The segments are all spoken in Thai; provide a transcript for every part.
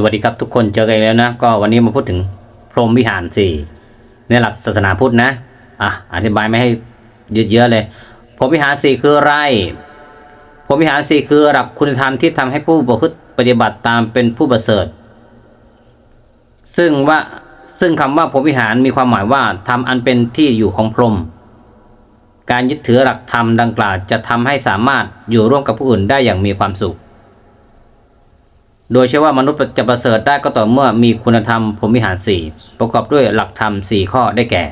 สวัสดีครับทุกคนเจอกันอีกแล้วนะ ก็วันนี้มาพูดถึงพรหมวิหารสี่ในหลักศาสนาพุทธนะอะอธิบายไม่ให้เยอะๆเลยพรหมวิหารสี่คืออะไรพรหมวิหารสี่คือหลักคุณธรรมที่ทำให้ผู้ประพฤติปฏิบัติตามเป็นผู้ประเสริฐ ซึ่งว่าซึ่งคำว่าพรหมวิหารมีความหมายว่าทำอันเป็นที่อยู่ของพรหมการยึดถือหลักธรรมดังกล่าวจะทำให้สามารถอยู่ร่วมกับผู้อื่นได้อย่างมีความสุข โดยเชื่อว่ามนุษย์จะประเสริฐได้ก็ต่อเมื่อมีคุณธรรมพรหมิหารสี่ประกอบด้วยหลักธรรมสี่ข้อได้แก่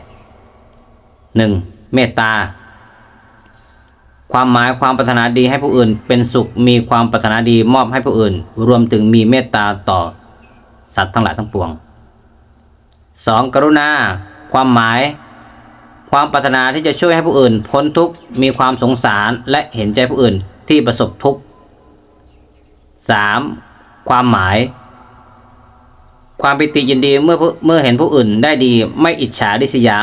1. เมตตา ความหมายความปรารถนาดีให้ผู้อื่น เป็นสุขมีความปรารถนาดีมอบให้ผู้อื่น รวมถึงมีเมตตาต่อสัตว์ทั้งหลายทั้งปวง 2. กรุณา ความหมาย ความปรารถนาที่จะช่วยให้ผู้อื่น พ้นทุกข์มีความสงสารและเห็นใจผู้อื่นที่ประสบทุกข์ 3. ความหมาย ความปิติยินดีเมื่อเมื่อเห็นผู้อื่นได้ดีไม่อิจฉาริษยา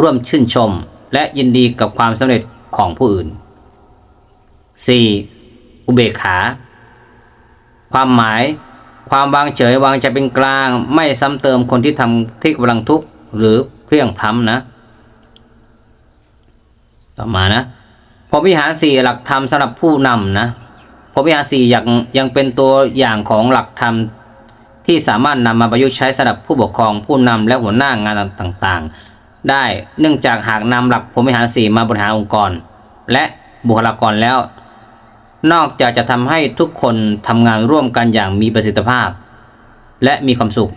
ร่วมชื่นชม และยินดีกับความสำเร็จของผู้อื่น 4. อุเบกขา ความหมาย ความวางเฉยวางใจเป็นกลาง ไม่ซ้ำเติมคนที่ทำที่กำลังทุกข์หรือเพลียงพล้ำนะ ต่อมานะพรมวิหารสี่หลักธรรมสำหรับผู้นำนะ พรหมวิหารสี่ยังยังเป็นตัวอย่างของหลักธรรมที่สามารถนำมาประยุกต์ใช้สำหรับผู้ปกครองผู้นำและหัวหน้างานต่างๆ ได้เนื่องจากหากนำหลักพรหมวิหารสี่มาบริหารองค์กร และบุคลากรแล้ว นอกจากจะทำให้ทุกคนทำงานร่วมกันอย่างมีประสิทธิภาพ และมีความสุข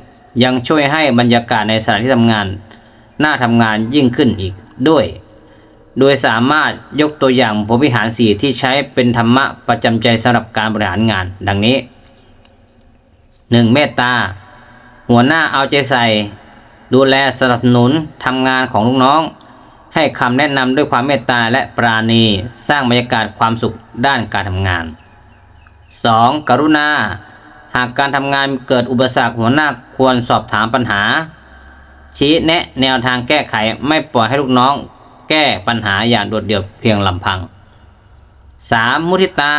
ยังช่วยให้บรรยากาศในสถานที่ทำงาน น่าทำงานยิ่งขึ้นอีกด้วย โดยสามารถยกตัวอย่างพรหมวิหารสี่ที่ใช้เป็นธรรมะประจำใจสำหรับการบริหารงาน ดังนี้ 1. เมตตา หัวหน้าเอาใจใส่ ดูแลสนับสนุนทำงานของลูกน้อง ให้คำแนะนำด้วยความเมตตาและปราณี สร้างบรรยากาศความสุขด้านการทำงาน 2. กรุณา หากการทำงานเกิดอุปสรรคหัวหน้าควรสอบถามปัญหา ชี้แนะแนวทางแก้ไขไม่ปล่อยให้ลูกน้อง แก้ปัญหาอย่างโดดเดี่ยวเพียงลำพัง 3. มุทิตา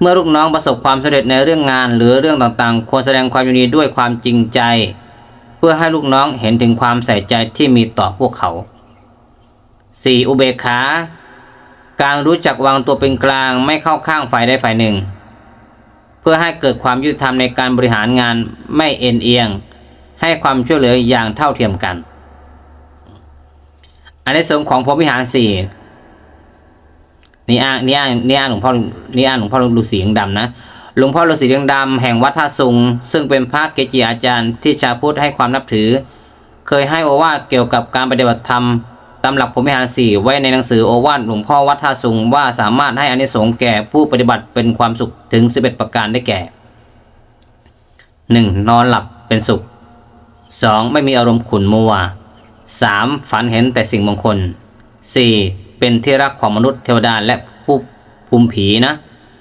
เมื่อลูกน้องประสบความสำเร็จในเรื่องงาน หรือเรื่องต่างๆ ควรแสดงความยินดีด้วยความจริงใจ เพื่อให้ลูกน้องเห็นถึงความใส่ใจที่มีต่อพวกเขา 4. อุเบกขา การรู้จักวางตัวเป็นกลางไม่เข้าข้างฝ่ายใดฝ่ายหนึ่ง เพื่อให้เกิดความยุติธรรมในการบริหารงานไม่เอ็นเอียง ให้ความช่วยเหลืออย่างเท่าเทียมกัน อันนส่วนของพรหมวิหารสี่นี่อ้างนี่อ้างนี่อ้างหลวงพ่อนี่อ้างหลวงพ่อฤาษีลิงดำนะหลวงพ่อฤาษีลิงดำแห่งวัดท่าสุง ซึ่งเป็นพระเกจิอาจารย์ที่ชาวพุทธให้ความนับถือ เคยให้โอวาทเกี่ยวกับการปฏิบัติธรรมตามหลักพรหมวิหารสี่ไว้ในหนังสือโอวาทหลวงพ่อวัดท่าสุงว่าสามารถให้อานิสงส์แก่ผู้ปฏิบัติเป็นความสุขถึง 11 ประการได้แก่ 1. นอนหลับเป็นสุข 2. ไม่มีอารมณ์ขุ่นมัว 3. ฝันเห็นแต่สิ่งมงคล 4. เป็นที่รักของมนุษย์เทวดาและผู้ภูมิผีนะ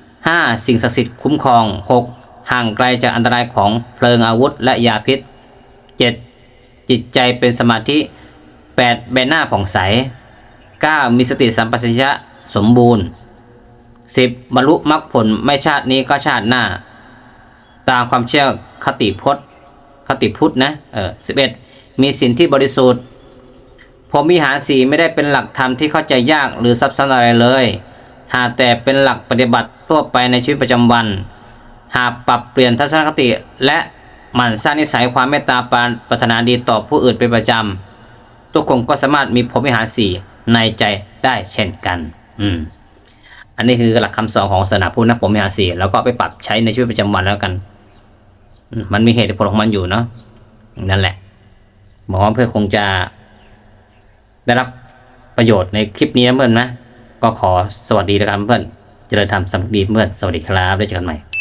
5. สิ่งศักดิ์สิทธิ์คุ้มครอง 6. ห่างไกลจากอันตรายของเพลิงอาวุธและยาพิษ 7. จิตใจเป็นสมาธิ 8. ใบหน้าผ่องใส 9. มีสติสัมปชัญญะสมบูรณ์ 10. บรรลุมรรคผลไม่ชาตินี้ก็ชาติหน้า ตามความเชื่อคติพจน์ คติพุทธนะเออสิบเอ็ดมีสินที่บริสุทธิ์ พรมวิหารสีไม่ได้เป็นหลักธรรมที่เข้าใจยากหรือซับซ้อนอะไรเลย หากแต่เป็นหลักปฏิบัติทั่วไปในชีวิตประจำวัน หากปรับเปลี่ยนทัศนคติและหมั่นสร้างนิสัยความเมตตาปารปรารถนาดีต่อผู้อื่นเป็นประจำทุกคนก็สามารถมีพรหมวิหารสี่ในใจได้เช่นกัน อืม อันนี้คือหลักคำสอนของศาสนาพุทธนะพรหมวิหารสี่แล้วก็ไปปรับใช้ในชีวิตประจำวันแล้วกัน มันมีเหตุผลของมันอยู่เนาะนั่นแหละหมอเพื่อคงจะ ได้รับประโยชน์ในคลิปนี้นะเพื่อนนะ ก็ขอสวัสดีนะครับเพื่อนเจริญธรรมสำหรับดีเพื่อนสวัสดีครับได้เจอกันใหม่